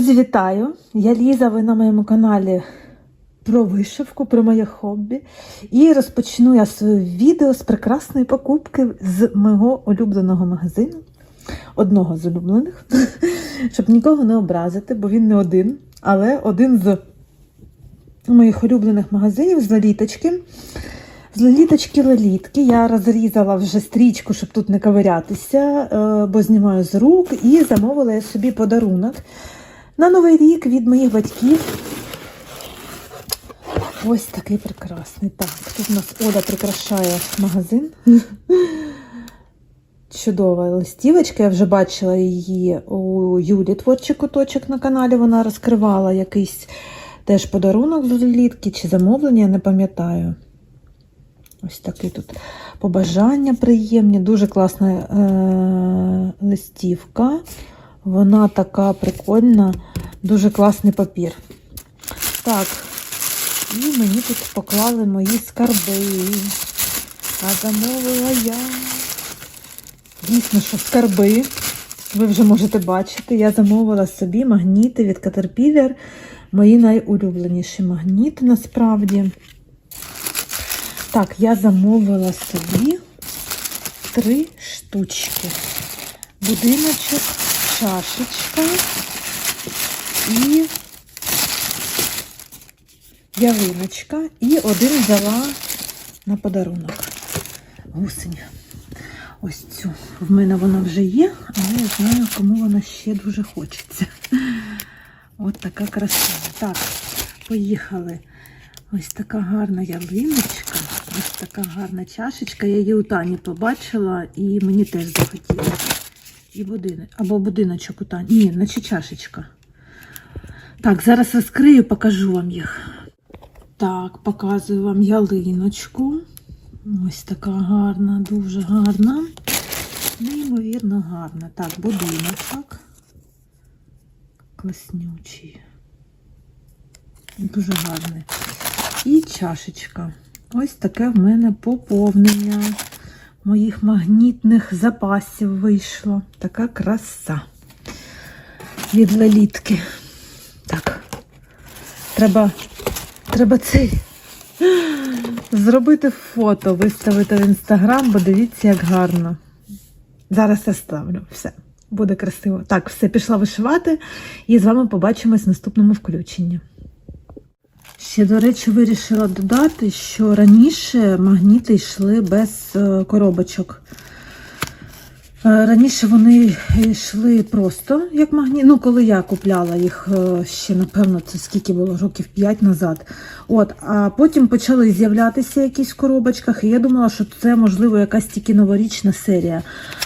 Друзі, вітаю! Я Ліза, ви на моєму каналі про вишивку, про моє хобі. І розпочну я своє відео з прекрасної покупки з мого улюбленого магазину. Одного з улюблених, щоб нікого не образити, бо він не один, але один з моїх улюблених магазинів з лаліточки. З лаліточки лалітки я розрізала вже стрічку, щоб тут не ковирятися, е, бо знімаю з рук, і замовила я собі подарунок на Новий рік від моїх батьків. Ось такий прекрасний. Так, тут у нас Оля прикрашає магазин. Чудова листівочка. Я вже бачила її у Юлі творчий куточок на каналі. Вона розкривала якийсь теж подарунок з літки чи замовлення, я не пам'ятаю. Ось такий тут побажання приємні, дуже класна е- листівка. Вона така прикольна, дуже класний папір. Так, і мені тут поклали мої скарби. А замовила я. Дійсно, що скарби. Ви вже можете бачити, я замовила собі магніти від Caterpillar. Мої найулюбленіші магніти насправді. Так, я замовила собі три штучки. Будиночок, чашечка і ялиночка. І один взяла на подарунок. Гусень. Ось цю. В мене вона вже є, але я знаю, кому вона ще дуже хочеться. От така краса. Так, поїхали. Ось така гарна ялиночка, ось така гарна чашечка. Я її у Тані побачила і мені теж захотілося. І будинок. Або будиночок у Тані. Ні, наче чашечка. Так, зараз розкрию, покажу вам їх. Так, показую вам ялиночку. Ось така гарна, дуже гарна. Неймовірно гарна. Так, будиночок. Класнючий. Дуже гарний. І чашечка. Ось таке в мене поповнення моїх магнітних запасів вийшло. Така краса від лелітки. Так, треба, треба цей зробити фото, виставити в інстаграм, бо дивіться, як гарно. Зараз я ставлю. Все, буде красиво. Так, все, пішла вишивати, і з вами побачимось в наступному включенні. Ще, до речі, вирішила додати, що раніше магніти йшли без е, коробочок. Е, Раніше вони йшли просто як магніт. Ну, коли я купляла їх е, ще, напевно, це скільки було років 5 назад. От, а потім почали з'являтися якісь в коробочках, і я думала, що це, можливо, якась тільки новорічна серія.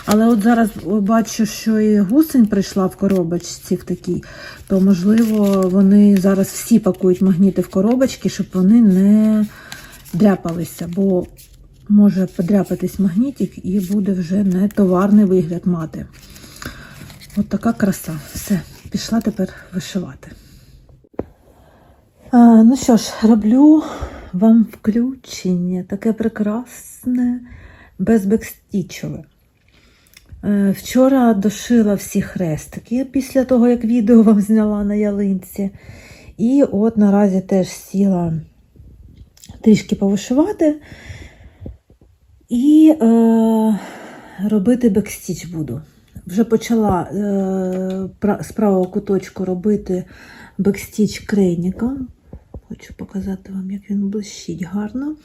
Але от зараз бачу, що і гусень прийшла в коробочці в такій, то, можливо, вони зараз всі пакують магніти в коробочки, щоб вони не дряпалися. бо може подряпатись магнітик і буде вже не товарний вигляд мати. От така краса. Все, пішла тепер вишивати. А, ну що ж, роблю вам включення таке прекрасне, безбекстічове. Е, Вчора дошила всі хрестики після того, як відео вам зняла на ялинці. І от наразі теж сіла трішки повишивати. І е, робити бекстіч буду. Вже почала е, з правого куточку робити бекстіч крейником. Хочу показати вам, як він блищить гарно.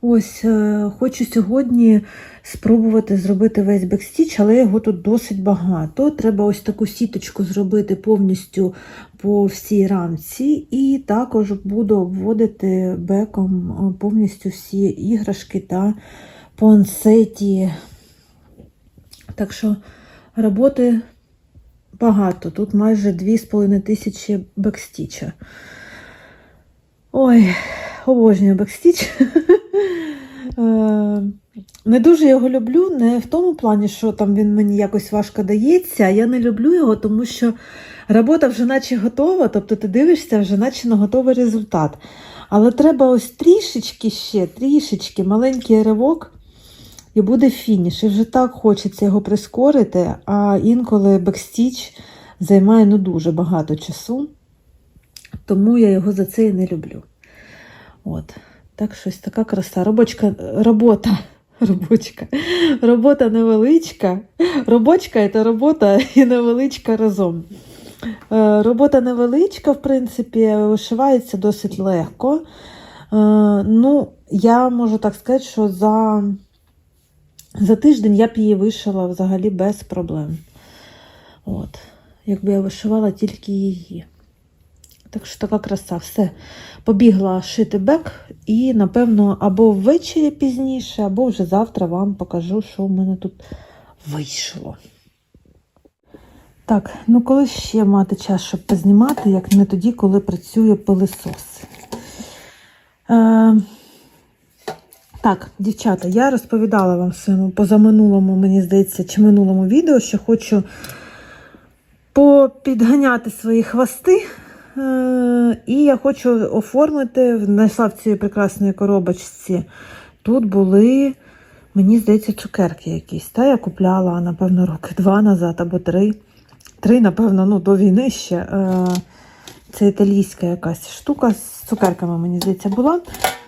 Ось, е, Хочу сьогодні спробувати зробити весь бекстіч, але його тут досить багато. Треба ось таку сіточку зробити повністю по всій рамці. І також буду обводити беком повністю всі іграшки та пуансеті. Так що роботи багато. Тут майже 2,5 тисячі бекстіча. Ой, обожнюю бекстіч. Не дуже його люблю, не в тому плані, що там він мені якось важко дається. Я не люблю його, тому що робота вже наче готова, тобто ти дивишся вже наче на готовий результат. Але треба ось трішечки ще, трішечки маленький ривок, і буде фініш. І вже так хочеться його прискорити, а інколи бекстіч займає ну, дуже багато часу, тому я його за це і не люблю. От. Так, щось така краса. Робочка, робота. Робочка. Робота невеличка. Робочка це робота і невеличка разом. Е, Робота невеличка, в принципі, вишивається досить легко. Е, Ну, я можу так сказати, що за, за тиждень я б її вишила взагалі без проблем. От. Якби я вишивала тільки її. Так що така краса. Все. Побігла шити бек, і, напевно, або ввечері пізніше, або вже завтра вам покажу, що в мене тут вийшло. Так, ну коли ще мати час, щоб познімати, як не тоді, коли працює пилисос. Е, так, дівчата, я розповідала вам в своєму позаминулому, мені здається, чи минулому відео, що хочу попідганяти свої хвости. Е, і я хочу оформити, знайшла в цій прекрасній коробочці. Тут були, мені здається, цукерки якісь. Та я купляла, напевно, роки два назад або три. Три, напевно, ну, до війни ще. Е, Це італійська якась штука з цукерками, мені здається, була.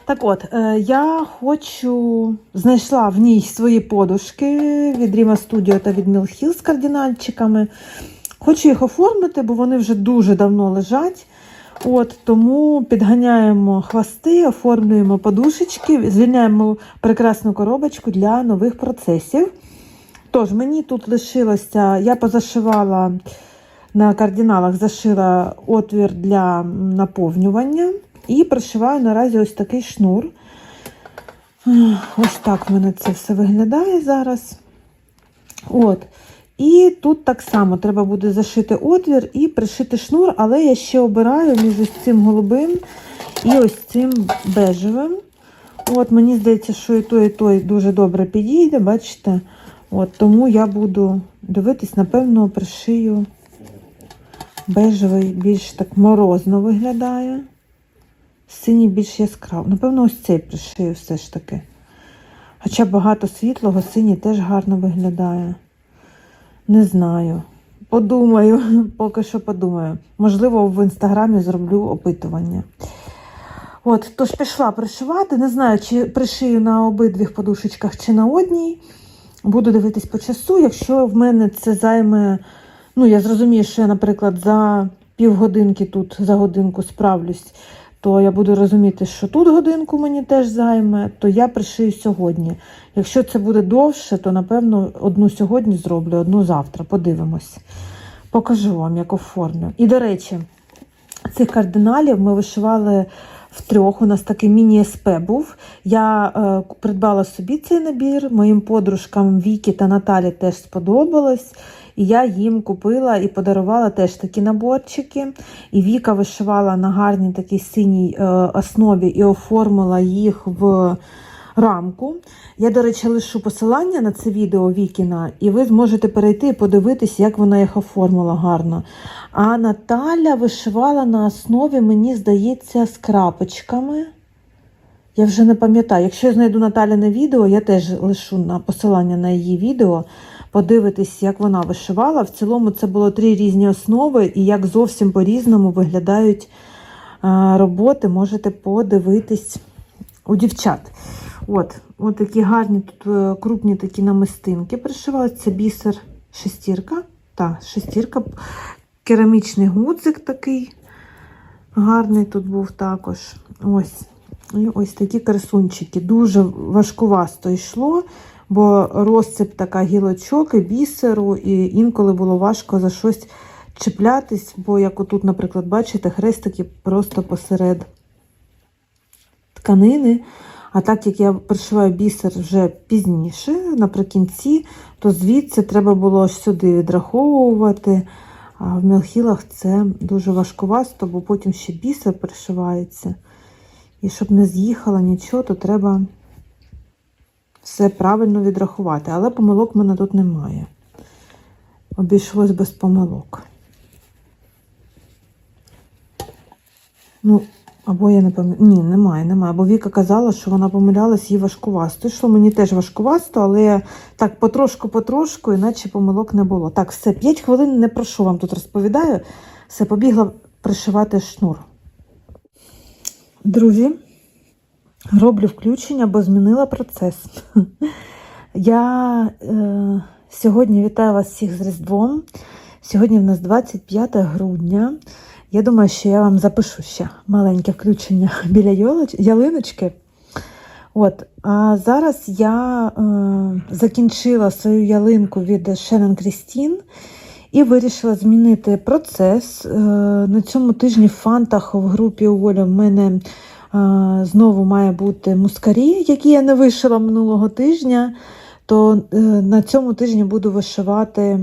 Так от, е, я хочу, знайшла в ній свої подушки від Rima Studio та від Mill Hill з кардинальчиками. Хочу їх оформити, бо вони вже дуже давно лежать. От, Тому підганяємо хвости, оформлюємо подушечки, звільняємо прекрасну коробочку для нових процесів. Тож, мені тут лишилося, я позашивала на кардиналах, зашила отвір для наповнювання і пришиваю наразі ось такий шнур. Ось так в мене це все виглядає зараз. От. І тут так само треба буде зашити отвір і пришити шнур, але я ще обираю між ось цим голубим і ось цим бежевим. От, Мені здається, що і той, і той дуже добре підійде, бачите? От, Тому я буду дивитись, напевно, пришию бежевий більш так морозно виглядає. Синій більш яскраво. Напевно, ось цей пришию все ж таки. Хоча багато світлого, синій теж гарно виглядає. Не знаю. Подумаю, поки що подумаю. Можливо, в інстаграмі зроблю опитування. От, тож пішла пришивати. Не знаю, чи пришию на обидвіх подушечках, чи на одній. Буду дивитись по часу. Якщо в мене це займе, ну, я зрозумію, що я, наприклад, за півгодинки тут за годинку справлюсь, то я буду розуміти, що тут годинку мені теж займе, то я пришию сьогодні. Якщо це буде довше, то напевно одну сьогодні зроблю, одну завтра. Подивимось. Покажу вам, як оформлю. І, до речі, цих кардиналів ми вишивали втрьох. У нас такий міні-СП був. Я е, придбала собі цей набір. Моїм подружкам Вікі та Наталі теж сподобалось. І я їм купила і подарувала теж такі наборчики. І Віка вишивала на гарній такій синій е, основі і оформила їх в рамку. Я, до речі, лишу посилання на це відео Вікіна, і ви зможете перейти і подивитись, як вона їх оформила гарно. А Наталя вишивала на основі, мені здається, з крапочками. Я вже не пам'ятаю. Якщо я знайду Наталяне відео, я теж лишу на посилання на її відео. Подивитись, як вона вишивала. В цілому це було три різні основи, і як зовсім по-різному виглядають роботи, можете подивитись у дівчат. От, от такі гарні тут е, крупні такі намистинки пришиваються. Це бісер шестірка. Так, шестірка. Керамічний гудзик такий гарний тут був також. Ось. І ось такі красунчики. Дуже важкувасто йшло, бо розсип така гілочок і бісеру, і інколи було важко за щось чіплятись, бо, як отут, наприклад, бачите, хрестики просто посеред тканини. А так як я пришиваю бісер вже пізніше, наприкінці, то звідси треба було сюди відраховувати. А в мілхілах це дуже важкувасто, бо потім ще бісер пришивається. І щоб не з'їхало нічого, то треба все правильно відрахувати. Але помилок в мене тут немає. Обійшлось без помилок. Ну, Або я не пам'ятаю. Ні, немає, немає. Бо Віка казала, що вона помилялась, їй важкувасто. Йшло мені теж важкувасто, але так потрошку-потрошку, іначе помилок не було. Так, все, 5 хвилин не про що вам тут розповідаю. Все, побігла пришивати шнур. Друзі, роблю включення, бо змінила процес. Я е, сьогодні вітаю вас всіх з Різдвом. Сьогодні в нас 25 грудня. Я думаю, що я вам запишу ще маленьке включення біля ялиночки. От, а зараз я е, закінчила свою ялинку від Шеннон Крістін і вирішила змінити процес. Е, на цьому тижні в фантах в групі Оля в мене е, знову має бути мускарі, які я не вишила минулого тижня. То е, на цьому тижні буду вишивати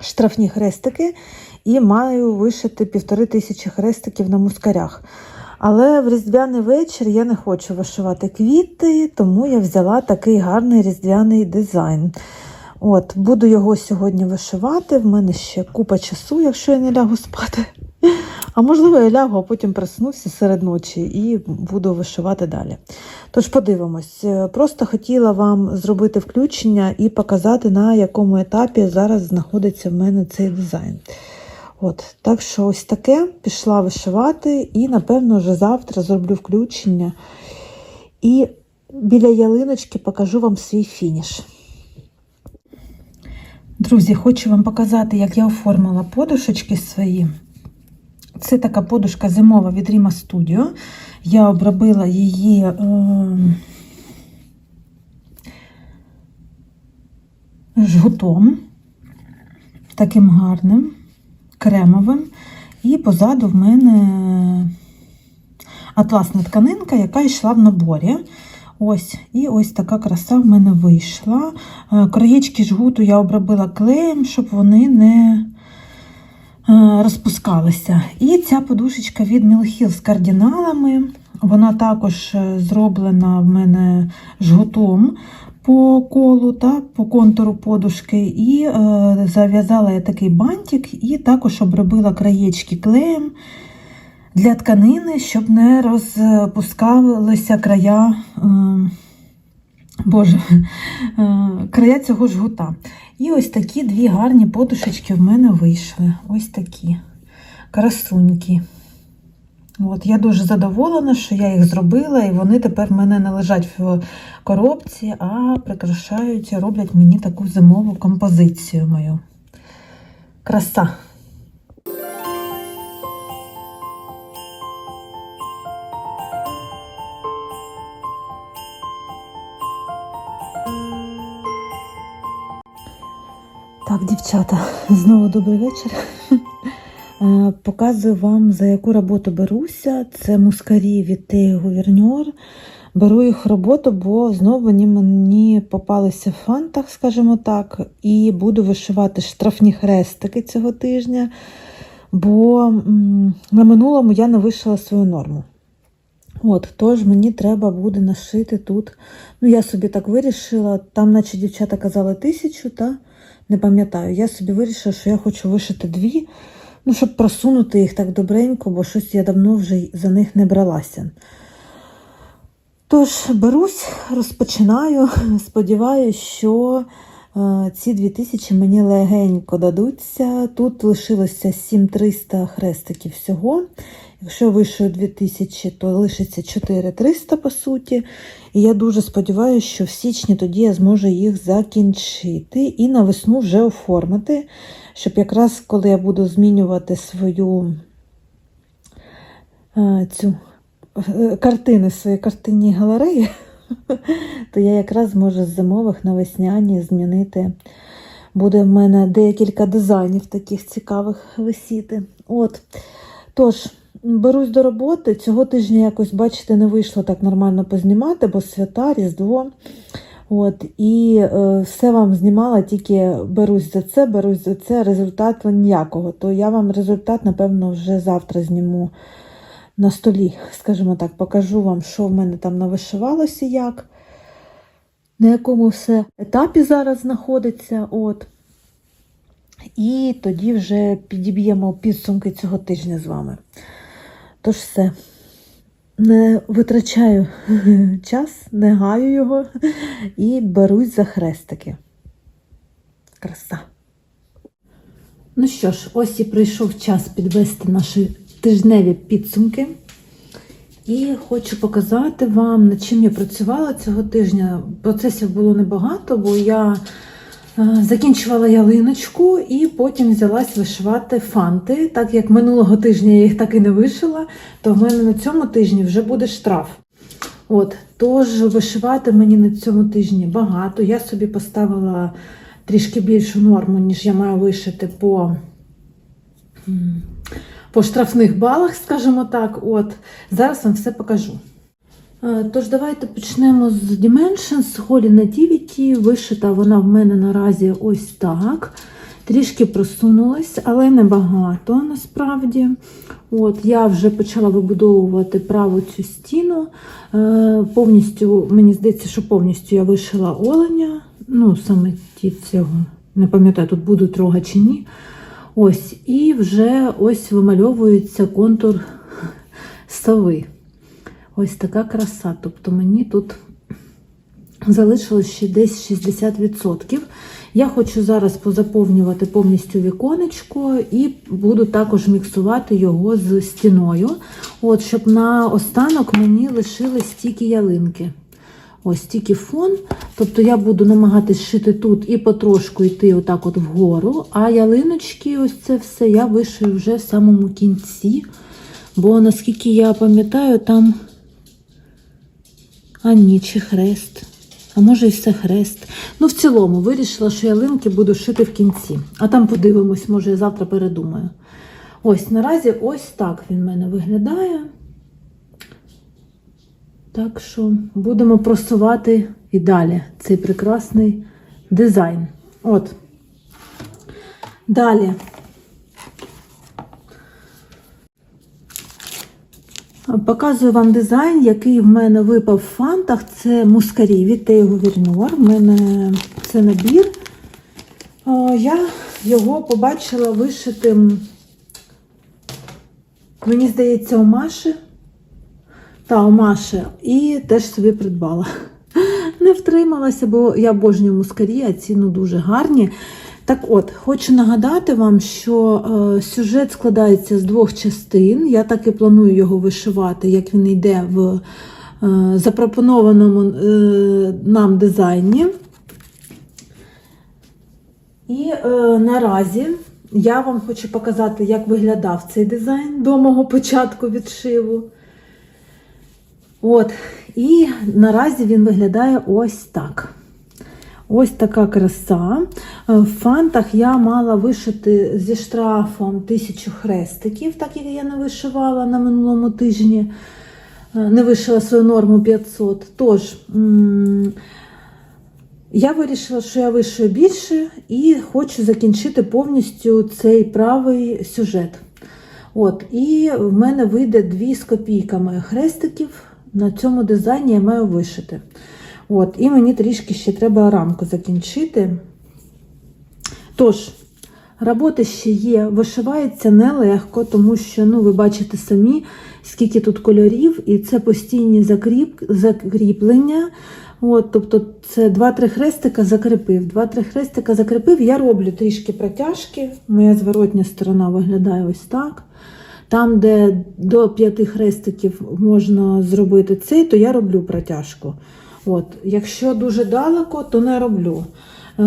штрафні хрестики і маю вишити півтори тисячі хрестиків на мускарях. Але в різдвяний вечір я не хочу вишивати квіти, тому я взяла такий гарний різдвяний дизайн. От, Буду його сьогодні вишивати. В мене ще купа часу, якщо я не лягу спати. А можливо, я лягу, а потім проснуся серед ночі і буду вишивати далі. Тож подивимось. Е, Просто хотіла вам зробити включення і показати, на якому етапі зараз знаходиться в мене цей дизайн. От, Так що ось таке пішла вишивати, і, напевно, вже завтра зроблю включення. І біля ялиночки покажу вам свій фініш. Друзі, хочу вам показати, як я оформила подушечки свої. Це така подушка зимова від Rima Studio. Я обробила її е, жгутом, таким гарним, кремовим. І позаду в мене атласна тканинка, яка йшла в наборі. Ось, І ось така краса в мене вийшла. Е, Краєчки жгуту я обробила клеєм, щоб вони не е, розпускалися. І ця подушечка від Мілхіл з кардиналами. Вона також е, зроблена в мене жгутом по колу, та, по контуру подушки. І е, зав'язала я такий бантик, і також обробила краєчки клеєм для тканини, щоб не розпускалися края, е, боже, е, края цього жгута. І ось такі дві гарні подушечки в мене вийшли. Ось такі красуньки. От, Я дуже задоволена, що я їх зробила, і вони тепер в мене не лежать в коробці, а прикрашають, роблять мені таку зимову композицію мою. Краса. Так, дівчата, знову добрий вечір. Показую вам, за яку роботу беруся. Це мускарі від Теї Гуверньор. Беру їх роботу, бо знову вони мені попалися в фантах, скажімо так, і буду вишивати штрафні хрестики цього тижня, бо на минулому я не вишила свою норму. От, Тож мені треба буде нашити тут. Ну, я собі так вирішила, там, наче дівчата казали тисячу, та не пам'ятаю. Я собі вирішила, що я хочу вишити дві, ну, щоб просунути їх так добренько, бо щось я давно вже за них не бралася. Тож, берусь, розпочинаю. Сподіваюся, що ці 2000 мені легенько дадуться. Тут лишилося 7300 хрестиків всього. Якщо вишию 2000, то лишиться 4300 по суті. І я дуже сподіваюся, що в січні тоді я зможу їх закінчити і на весну вже оформити, щоб якраз коли я буду змінювати свою е, цю е, картини, свої картинні галереї, то я якраз зможу з зимових на весняні змінити. Буде в мене декілька дизайнів таких цікавих висіти. От. Тож, берусь до роботи. Цього тижня якось, бачите, не вийшло так нормально познімати, бо свята, Різдво. От, І е, все вам знімала, тільки берусь за це, берусь за це, результату ніякого. То я вам результат, напевно, вже завтра зніму на столі, скажімо так, покажу вам, що в мене там навишивалося, як, на якому все етапі зараз знаходиться. От. І тоді вже підіб'ємо підсумки цього тижня з вами. Тож все. Не витрачаю час, не гаю його і берусь за хрестики. Краса. Ну що ж, ось і прийшов час підвести наші тижневі підсумки. І хочу показати вам, над чим я працювала цього тижня. Процесів було небагато, бо я е, закінчувала ялиночку і потім взялась вишивати фанти. Так як минулого тижня я їх так і не вишила, то в мене на цьому тижні вже буде штраф. От, тож вишивати мені на цьому тижні багато. Я собі поставила трішки більшу норму, ніж я маю вишити по, по штрафних балах, скажімо так. От, зараз вам все покажу. Е, Тож давайте почнемо з Dimensions. Холі на Дівіті. Вишита вона в мене наразі ось так. Трішки просунулась, але небагато насправді. От, Я вже почала вибудовувати праву цю стіну. Е, повністю, мені здається, що повністю я вишила оленя. Ну, саме ті цього. Не пам'ятаю, тут будуть рога чи ні. Ось, і вже ось вимальовується контур сови. Ось така краса. Тобто мені тут залишилось ще десь 60%. Я хочу зараз позаповнювати повністю віконечко і буду також міксувати його з стіною. От, щоб на останок мені лишились тільки ялинки. Ось тільки фон. Тобто я буду намагатись шити тут і потрошку йти отак от вгору. А ялиночки, ось це все я вишию вже в самому кінці. Бо наскільки я пам'ятаю, там. А ні, чи хрест. А може і все хрест. Ну, в цілому, вирішила, що ялинки буду шити в кінці. А там подивимось, може, я завтра передумаю. Ось, наразі ось так він в мене виглядає. Так що будемо просувати і далі цей прекрасний дизайн. От. Далі. Показую вам дизайн, який в мене випав в фантах. Це мускарі від Тейго Вірнюар. У мене це набір. Я його побачила вишитим, мені здається, у Маші. Та, у. І теж собі придбала. Не втрималася, бо я обожнюю мускарі, а ціну дуже гарні. Так от, хочу нагадати вам, що е, сюжет складається з двох частин. Я так і планую його вишивати, як він йде в е, запропонованому е, нам дизайні. І е, наразі я вам хочу показати, як виглядав цей дизайн до мого початку відшиву. От, і наразі він виглядає ось так. Ось така краса. В фантах я мала вишити зі штрафом тисячу хрестиків, так як я не вишивала на минулому тижні, не вишила свою норму 500. Тож, я вирішила, що я вишию більше і хочу закінчити повністю цей правий сюжет. От, І в мене вийде дві з копійками хрестиків. На цьому дизайні я маю вишити. От, І мені трішки ще треба рамку закінчити. Тож, роботи ще є, вишивається нелегко, тому що, ну, ви бачите самі, скільки тут кольорів, і це постійні закріп, закріплення. От, Тобто, це 2-3 хрестика закріпив. 2-3 хрестика закріпив. Я роблю трішки протяжки. Моя зворотня сторона виглядає ось так. Там, де до 5 хрестиків можна зробити цей, то я роблю протяжку. От, Якщо дуже далеко, то не роблю. Е,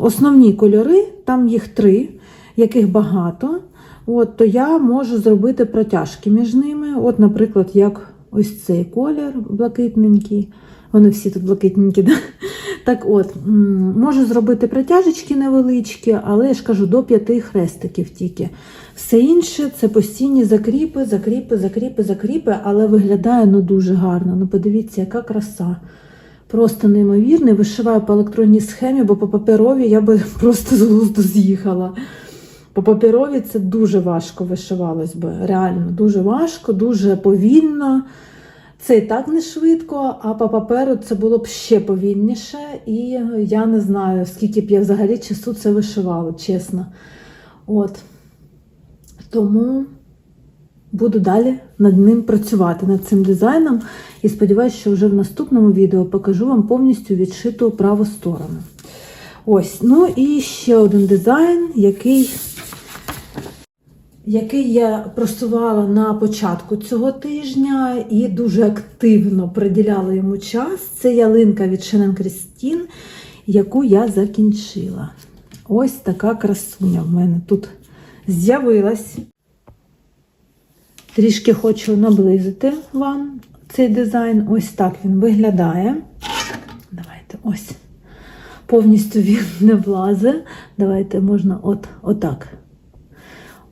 Основні кольори, там їх три, яких багато, от, то я можу зробити протяжки між ними. От, Наприклад, як ось цей колір блакитненький. Вони всі тут блакитненькі. Да? Так от, можу зробити протяжечки невеличкі, але я ж кажу, до п'яти хрестиків тільки. Все інше це постійні закріпи, закріпи, закріпи, закріпи, але виглядає ну, дуже гарно. Ну, подивіться, яка краса. Просто неймовірний. Вишиваю по електронній схемі, бо по паперовій я би просто з глузду з'їхала. По паперовій це дуже важко вишивалось би. Реально, дуже важко, дуже повільно. Це і так не швидко, а по паперу це було б ще повільніше. І я не знаю, скільки б я взагалі часу це вишивала, чесно. От. Тому буду далі над ним працювати, над цим дизайном. І сподіваюся, що вже в наступному відео покажу вам повністю відшиту праву сторону. Ось, ну і ще один дизайн, який, який я просувала на початку цього тижня і дуже активно приділяла йому час. Це ялинка від Шенен Крістін, яку я закінчила. Ось така красуня в мене тут з'явилась. Трішки хочу наблизити вам цей дизайн. Ось так він виглядає. Давайте ось. Повністю він не влазить. Давайте можна от, отак.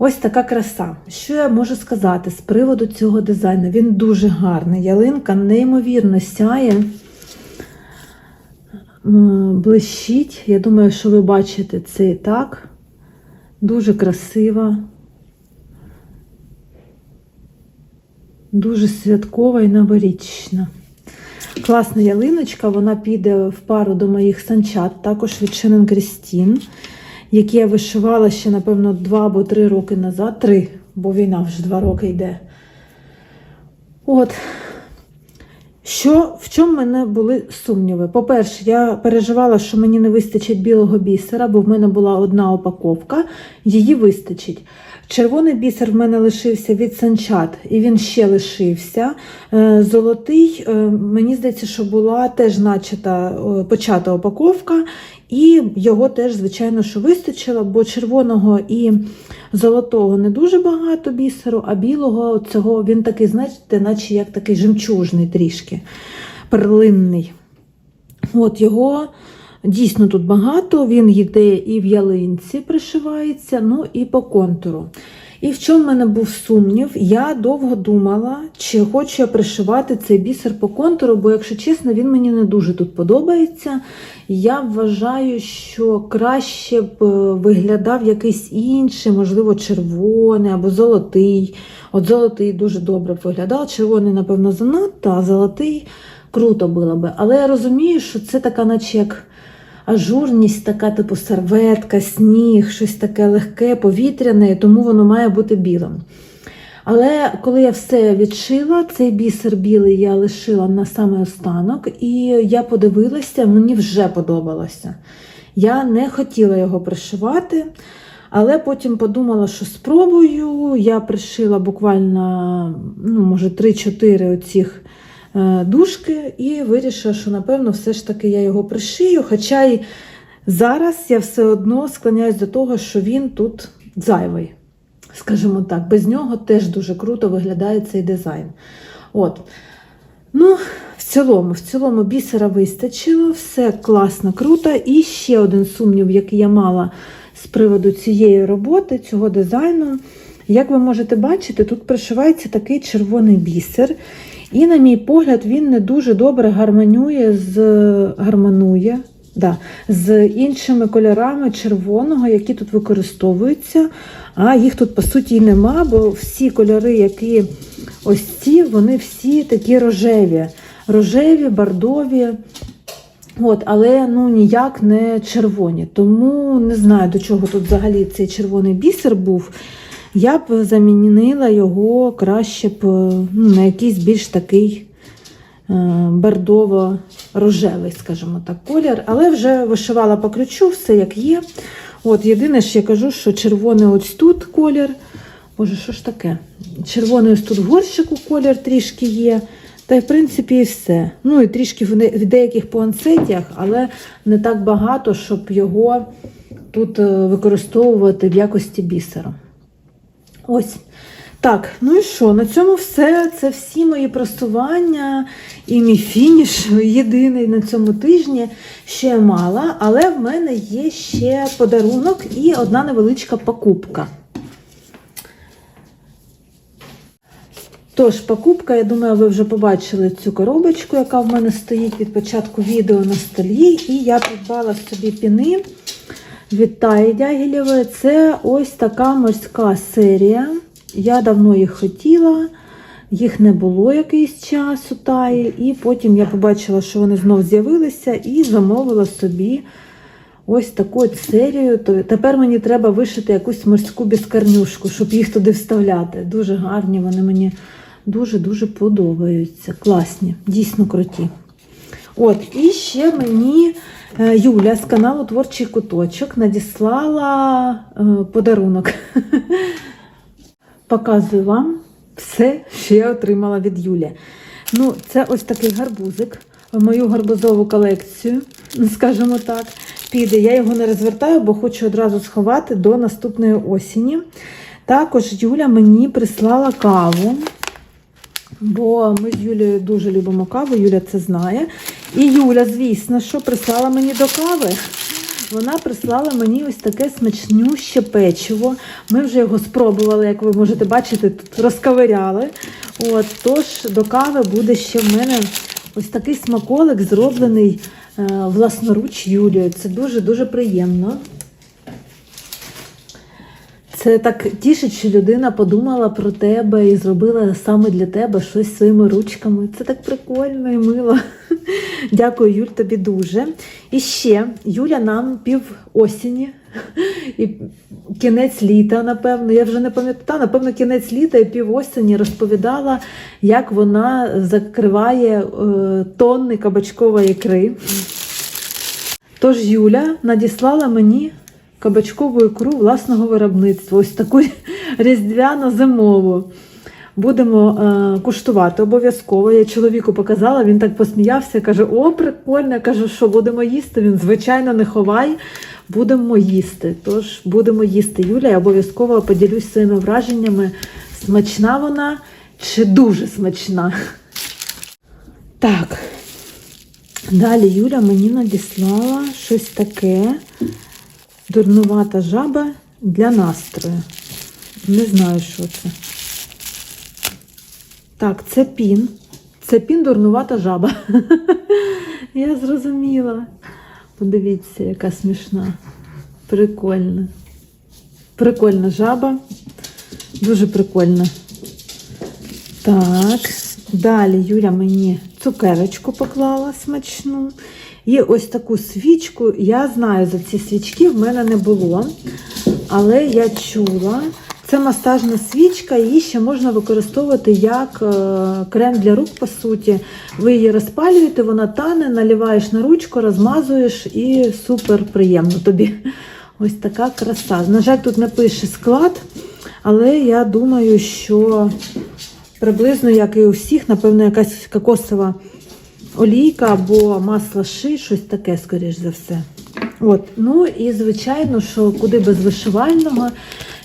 Ось така краса. Що я можу сказати з приводу цього дизайну? Він дуже гарний. Ялинка неймовірно сяє, блищить. Я думаю, що ви бачите це і так. Дуже красива. Дуже святкова і новорічна. Класна ялиночка, вона піде в пару до моїх санчат, також від Шенен Крістін, які я вишивала ще, напевно, два або три роки назад. Три, бо війна вже два роки йде. От. Що, в чому мене були сумніви? По-перше, я переживала, що мені не вистачить білого бісера, бо в мене була одна упаковка, її вистачить. Червоний бісер в мене лишився від санчат, і він ще лишився. Е, Золотий, е, мені здається, що була теж начата почата упаковка, і його теж, звичайно, що вистачило, бо червоного і золотого не дуже багато бісеру, а білого цього він такий, знаєте, наче як такий жемчужний трішки, перлинний. От його дійсно тут багато, він йде і в ялинці пришивається, ну і по контуру. І в чому в мене був сумнів, я довго думала, чи хочу я пришивати цей бісер по контуру, бо, якщо чесно, він мені не дуже тут подобається. Я вважаю, що краще б е, виглядав якийсь інший, можливо, червоний або золотий. От золотий дуже добре б виглядав, червоний, напевно, занадто, а золотий круто було би. Але я розумію, що це така, наче як ажурність, така, типу серветка, сніг, щось таке легке, повітряне, тому воно має бути білим. Але коли я все відшила, цей бісер білий я лишила на самий останок, і я подивилася, мені вже подобалося. Я не хотіла його пришивати, але потім подумала, що спробую. Я пришила буквально, ну, може, 3-4 оцих дужки і вирішила, що, напевно, все ж таки я його пришию. Хоча й зараз я все одно склоняюсь до того, що він тут зайвий. Скажімо так, без нього теж дуже круто виглядає цей дизайн. От. Ну, в цілому, в цілому бісера вистачило, все класно, круто. І ще один сумнів, який я мала з приводу цієї роботи, цього дизайну. Як ви можете бачити, тут пришивається такий червоний бісер. І, на мій погляд, він не дуже добре гармонює з гармонує, да, з іншими кольорами червоного, які тут використовуються. А їх тут, по суті, нема, бо всі кольори, які ось ці, вони всі такі рожеві. Рожеві, бордові. От, але ну ніяк не червоні. Тому не знаю, до чого тут взагалі цей червоний бісер був. Я б замінила його краще б ну, на якийсь більш такий е, бордово-рожевий, скажімо так, колір. Але вже вишивала по ключу, все як є. От, Єдине, що я кажу, що червоний ось тут колір. Боже, що ж таке? Червоний ось тут горщику колір трішки є. Та й в принципі і все. Ну і трішки в деяких пуансетіях, але не так багато, щоб його тут е, використовувати в якості бісера. Ось. Так, ну і що? На цьому все. Це всі мої просування і мій фініш єдиний на цьому тижні ще мала, але в мене є ще подарунок і одна невеличка покупка. Тож, покупка, я думаю, ви вже побачили цю коробочку, яка в мене стоїть від початку відео на столі. І я придбала собі піни від Таї Дягілєвої. Це ось така морська серія. Я давно їх хотіла, їх не було якийсь час у Таї. І потім я побачила, що вони знов з'явилися, і замовила собі ось таку серію. Тепер мені треба вишити якусь морську безкарнюшку, щоб їх туди вставляти. Дуже гарні, вони мені дуже-дуже подобаються. Класні, дійсно круті. От, і ще мені Юля з каналу Творчий куточок надіслала е, подарунок. Показую вам все, що я отримала від Юлі. Ну, це ось такий гарбузик в мою гарбузову колекцію, скажімо так, піде. Я його не розвертаю, бо хочу одразу сховати до наступної осені. Також Юля мені прислала каву. Бо ми з Юлією дуже любимо каву, Юля це знає. І Юля, звісно, що прислала мені до кави. Вона прислала мені ось таке смачнюще печиво. Ми вже його спробували, як ви можете бачити, тут розковиряли. От, тож до кави буде ще в мене ось такий смаколик, зроблений е, власноруч Юлією. Це дуже-дуже приємно. Це так тішить, що людина подумала про тебе і зробила саме для тебе щось своїми ручками. Це так прикольно і мило. Дякую, Юль, тобі дуже. І ще Юля нам пів осені і кінець літа, напевно. Я вже не пам'ятаю, напевно, кінець літа і пів осені розповідала, як вона закриває е, тонни кабачкової ікри. Тож Юля надіслала мені кабачкову ікру власного виробництва, ось таку різдвяно-зимову. Будемо е, куштувати обов'язково. Я чоловіку показала, він так посміявся, каже: О, прикольно! Я кажу, що будемо їсти. Він, звичайно, не ховай, будемо їсти. Тож будемо їсти. Юля, я обов'язково поділюсь своїми враженнями. Смачна вона чи дуже смачна. Так. Далі Юля мені надіслала щось таке. Дурнувата жаба для настрою. Не знаю, що це. Так, це пін. Це пін дурнувата жаба. Я зрозуміла. Подивіться, яка смішна. Прикольна. Прикольна жаба. Дуже прикольна. Так, далі Юля мені цукерочку поклала смачну. І ось таку свічку. Я знаю за ці свічки, в мене не було. Але я чула. Це масажна свічка, її ще можна використовувати як е, крем для рук, по суті. Ви її розпалюєте, вона тане, наливаєш на ручку, розмазуєш і супер приємно тобі. Ось така краса. На жаль, тут не пише склад, але я думаю, що приблизно, як і у всіх, напевно, якась кокосова олійка або масло ши, щось таке, скоріш за все. От. Ну і звичайно, що куди без вишивального,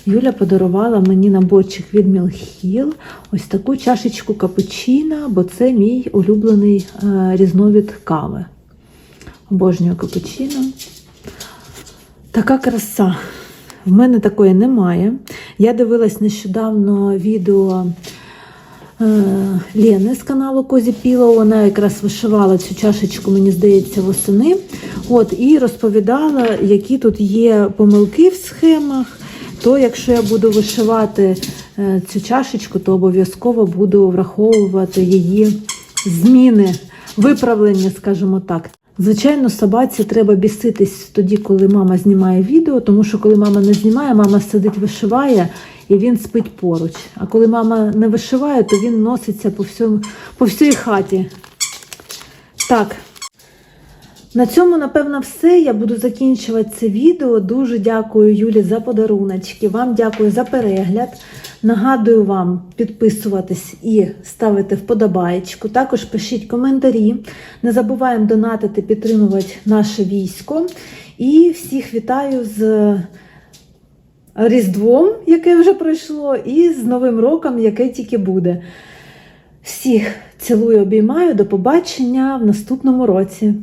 Юля подарувала мені наборчик від Мілхіл, ось таку чашечку капучино, бо це мій улюблений е, різновид кави. Обожнюю капучино. Така краса. В мене такої немає. Я дивилась нещодавно відео е, Лени з каналу Козі Піло. Вона якраз вишивала цю чашечку, мені здається, восени. От, і розповідала, які тут є помилки в схемах. То якщо я буду вишивати е, цю чашечку, то обов'язково буду враховувати її зміни, виправлення, скажімо так. Звичайно, собаці треба біситись тоді, коли мама знімає відео, тому що коли мама не знімає, мама сидить вишиває і він спить поруч. А коли мама не вишиває, то він носиться по, всьому, по всій хаті. Так. На цьому, напевно, все. Я буду закінчувати це відео. Дуже дякую Юлі за подаруночки. Вам дякую за перегляд. Нагадую вам підписуватись і ставити вподобаєчку. Також пишіть коментарі. Не забуваємо донатити, підтримувати наше військо. І всіх вітаю з Різдвом, яке вже пройшло, і з Новим роком, яке тільки буде. Всіх цілую, обіймаю. До побачення в наступному році.